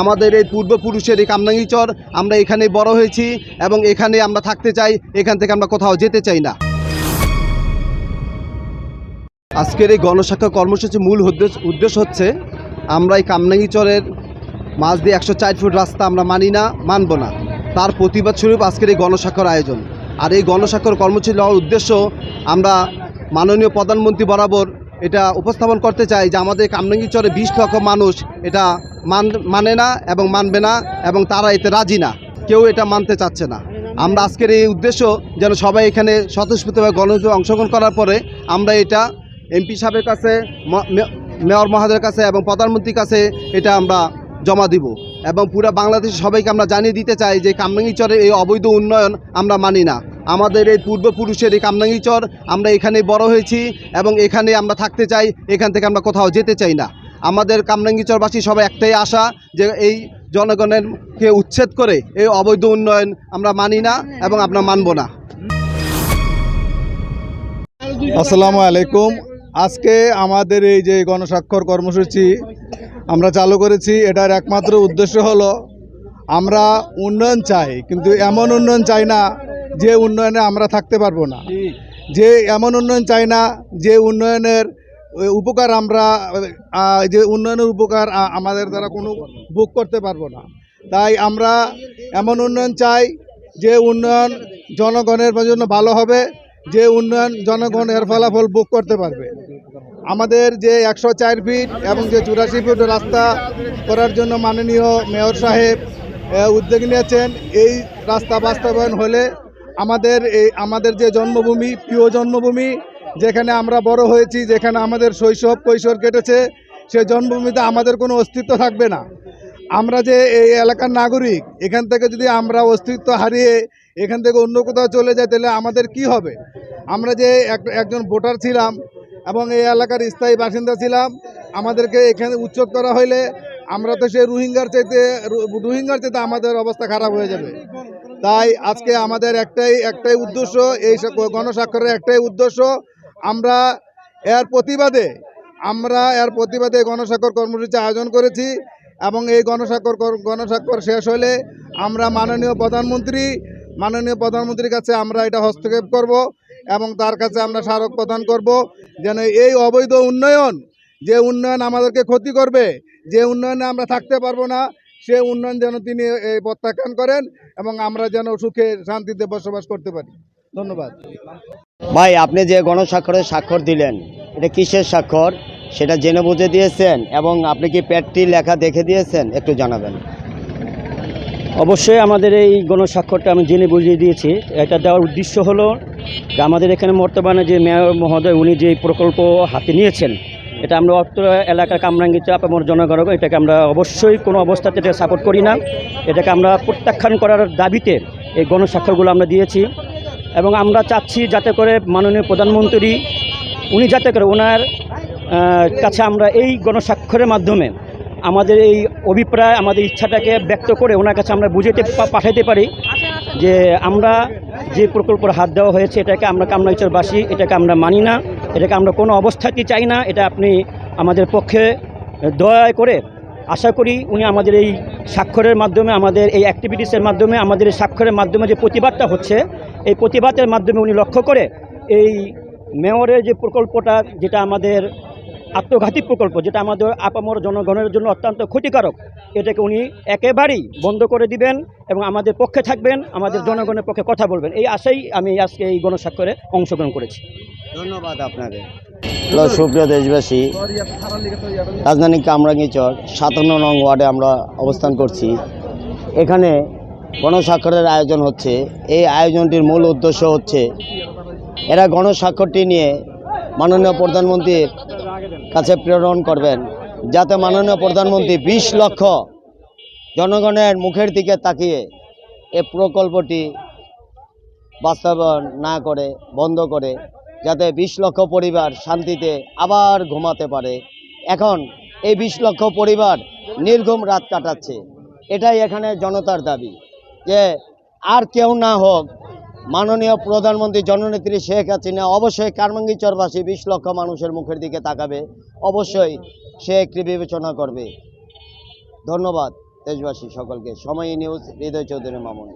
আমাদের এই পূর্বপুরুষের এই কামনাঙ্গিচর আমরা এখানে বড় হয়েছি এবং এখানে আমরা থাকতে চাই, এখান থেকে আমরা কোথাও যেতে চাই না। আজকের এই গণশাখা কর্মসূচির মূল উদ্দেশ্য হচ্ছে, আমরা এই কামনাঙ্গিচরের মাঝ দিয়ে একশো চার ফুট রাস্তা আমরা মানি না, মানব না। তার প্রতিবাদ স্বরূপ আজকের এই গণস্বাক্ষর আয়োজন। আর এই গণস্বাক্ষর কর্মসূচি হওয়ার উদ্দেশ্য আমরা মাননীয় প্রধানমন্ত্রী বরাবর এটা উপস্থাপন করতে চাই যে আমাদের কামরাঙ্গীচরে বিশ লক্ষ মানুষ এটা মান মানে না এবং মানবে না এবং তারা এতে রাজি না। কেউ এটা মানতে চাচ্ছে না। আমরা আজকের এই উদ্দেশ্য যেন সবাই এখানে স্বতঃস্ফূর্তভাবে গণযোগে অংশগ্রহণ করার পরে আমরা এটা এমপি সাহেবের কাছে মেয়র মহাদের কাছে এবং প্রধানমন্ত্রীর কাছে এটা আমরা জমা দিব। এবং পুরো বাংলাদেশ সবাইকে আমরা জানিয়ে দিতে চাই যে কামরাঙ্গীচরের এই অবৈধ উন্নয়ন আমরা মানি না। আমাদের এই পূর্বপুরুষের এই কামরাঙ্গীচর, আমরা এখানে বড় হয়েছি এবং এখানে আমরা থাকতে চাই, এখান থেকে আমরা কোথাও যেতে চাই না। আমাদের কামরাঙ্গীচরবাসী সবাই একটাই আশা যে এই জনগণেরকে উচ্ছেদ করে এই অবৈধ উন্নয়ন আমরা মানি না এবং আমরা মানব না। আসসালামু আলাইকুম। আজকে আমাদের এই যে গণস্বাক্ষর কর্মসূচি আমরা চালু করেছি, এটার একমাত্র উদ্দেশ্য হলো আমরা উন্নয়ন চাই, কিন্তু এমন উন্নয়ন চাই না যে উন্নয়নে আমরা থাকতে পারব না। যে এমন উন্নয়ন চাই না যে উন্নয়নের উপকার আমরা যে উন্নয়নের উপকার আমাদের দ্বারা কোনো ভোগ করতে পারব না। তাই আমরা এমন উন্নয়ন চাই যে উন্নয়ন জনগণের জন্য ভালো হবে, যে উন্নয়ন জনগণ এর ফলাফল বুক করতে পারবে। আমাদের যে একশো চার ফিট এবং যে চুরাশি ফিট রাস্তা করার জন্য মাননীয় মেয়র সাহেব উদ্যোগ নিয়েছেন, এই রাস্তা বাস্তবায়ন হলে আমাদের এই আমাদের যে জন্মভূমি, প্রিয় জন্মভূমি যেখানে আমরা বড় হয়েছি, যেখানে আমাদের শৈশব কৈশোর কেটেছে সেই জন্মভূমিতে আমাদের কোনো অস্তিত্ব থাকবে না। আমরা যে এই এলাকার নাগরিক, এখান থেকে যদি আমরা অস্তিত্ব হারিয়ে এখান থেকে অন্য কোথাও চলে যাই, তাহলে আমাদের কি হবে? আমরা যে এক- একজন ভোটার ছিলাম এবং এই এলাকার স্থায়ী বাসিন্দা ছিলাম, আমাদেরকে এখানে উচ্ছেদ করা হইলে আমরা তো সেই রোহিঙ্গার চাইতে রোহিঙ্গার চাইতে আমাদের অবস্থা খারাপ হয়ে যাবে। তাই আজকে আমাদের একটাই একটাই উদ্দেশ্য, এই গণস্বাক্ষরের একটাই উদ্দেশ্য আমরা এর প্রতিবাদে, আমরা এর প্রতিবাদে গণস্বাক্ষর কর্মসূচি আয়োজন করেছি এবং এই গণস্বাক্ষর গণস্বাক্ষর শেষ হলে আমরা মাননীয় প্রধানমন্ত্রী, মাননীয় প্রধানমন্ত্রীর কাছে আমরা এটা হস্তক্ষেপ করব এবং তার কাছে আমরা স্মারক প্রদান করব যেন এই অবৈধ উন্নয়ন, যে উন্নয়ন আমাদেরকে ক্ষতি করবে, যে উন্নয়নে আমরা থাকতে পারব না, সে উন্নয়ন যেন তিনি এই প্রত্যাখ্যান করেন এবং আমরা যেন সুখে শান্তিতে বসবাস করতে পারি। ধন্যবাদ। ভাই, আপনি যে গণস্বাক্ষরে স্বাক্ষর দিলেন, এটা কিসের স্বাক্ষর? সেটা জেনে বুঝে দিয়েছেন এবং আপনি কি প্যাডটি লেখা দেখে দিয়েছেন? একটু জানাবেন। অবশ্যই আমাদের এই গণস্বাক্ষরটা আমি জেনে বুঝিয়ে দিয়েছি। এটা দেওয়ার উদ্দেশ্য হলো যে আমাদের এখানে বর্তমানে যে মেয়র মহোদয়, উনি যে প্রকল্প হাতে নিয়েছেন, এটা আমরা অত্র এলাকার কামরাঙ্গি চাপ এবং জনগণ, এটাকে আমরা অবশ্যই কোনো অবস্থাতে এটা সাপোর্ট করি না। এটাকে আমরা প্রত্যাখ্যান করার দাবিতে এই গণস্বাক্ষরগুলো আমরা দিয়েছি। এবং আমরা চাচ্ছি যাতে করে মাননীয় প্রধানমন্ত্রী, উনি যাতে করে ওনার কাছে আমরা এই গণস্বাক্ষরের মাধ্যমে আমাদের এই অভিপ্রায়, আমাদের ইচ্ছাটাকে ব্যক্ত করে ওনার কাছে আমরা বুঝাতে পা- পাঠাতে পারি যে আমরা যে প্রকল্পের হাত দেওয়া হয়েছে, এটাকে আমরা কামরাইচরবাসী, এটাকে আমরা মানি না, এটাকে আমরা কোনো অবস্থাতেই চাই না, এটা আপনি আমাদের পক্ষে দয়া করে আশা করি উনি আমাদের এই স্বাক্ষরের মাধ্যমে, আমাদের এই অ্যাক্টিভিটিসের মাধ্যমে, আমাদের এই স্বাক্ষরের মাধ্যমে যে প্রতিবাদটা হচ্ছে এই প্রতিবাদের মাধ্যমে উনি লক্ষ্য করে এই মেয়রের যে প্রকল্পটা যেটা আমাদের আত্মঘাতী প্রকল্প যেটা আমাদের আপামর জনগণের জন্য অত্যন্ত ক্ষতিকারক এটাকে উনি একেবারেই বন্ধ করে দিবেন এবং আমাদের পক্ষে থাকবেন আমাদের জনগণের পক্ষে কথা বলবেন। এই আশাই আমি আজকে এই গণস্বাক্ষরে অংশগ্রহণ করেছি। ধন্যবাদ আপনাদের। সুপ্রিয় দেশবাসী। রাজধানী কামরাঙ্গীচর সাতান্ন নং ওয়ার্ডে আমরা অবস্থান করছি। এখানে গণস্বাক্ষরের আয়োজন হচ্ছে। এই আয়োজনটির মূল উদ্দেশ্য হচ্ছে, এরা গণস্বাক্ষরটি নিয়ে মাননীয় প্রধানমন্ত্রীর কাছে প্রেরণ করবেন, যাতে মাননীয় প্রধানমন্ত্রী বিশ লক্ষ জনগণের মুখের দিকে তাকিয়ে এ প্রকল্পটি বাস্তবায়ন না করে, বন্ধ করে, যাতে বিশ লক্ষ পরিবার শান্তিতে আবার ঘুমাতে পারে। এখন এই বিশ লক্ষ পরিবার নির্ঘুম রাত কাটাচ্ছে। এটাই এখানে জনতার দাবি। যে আর কেউ না হোক মাননীয় প্রধানমন্ত্রী জননেত্রী শেখ হাসিনা অবশ্যই কারমাঙ্গিচরবাসী বিশ লক্ষ মানুষের মুখের দিকে তাকাবে, অবশ্যই সে একটি বিবেচনা করবে। ধন্যবাদ দেশবাসী সকলকে। সময় নিউজ, হৃদয় চৌধুরী মামুন।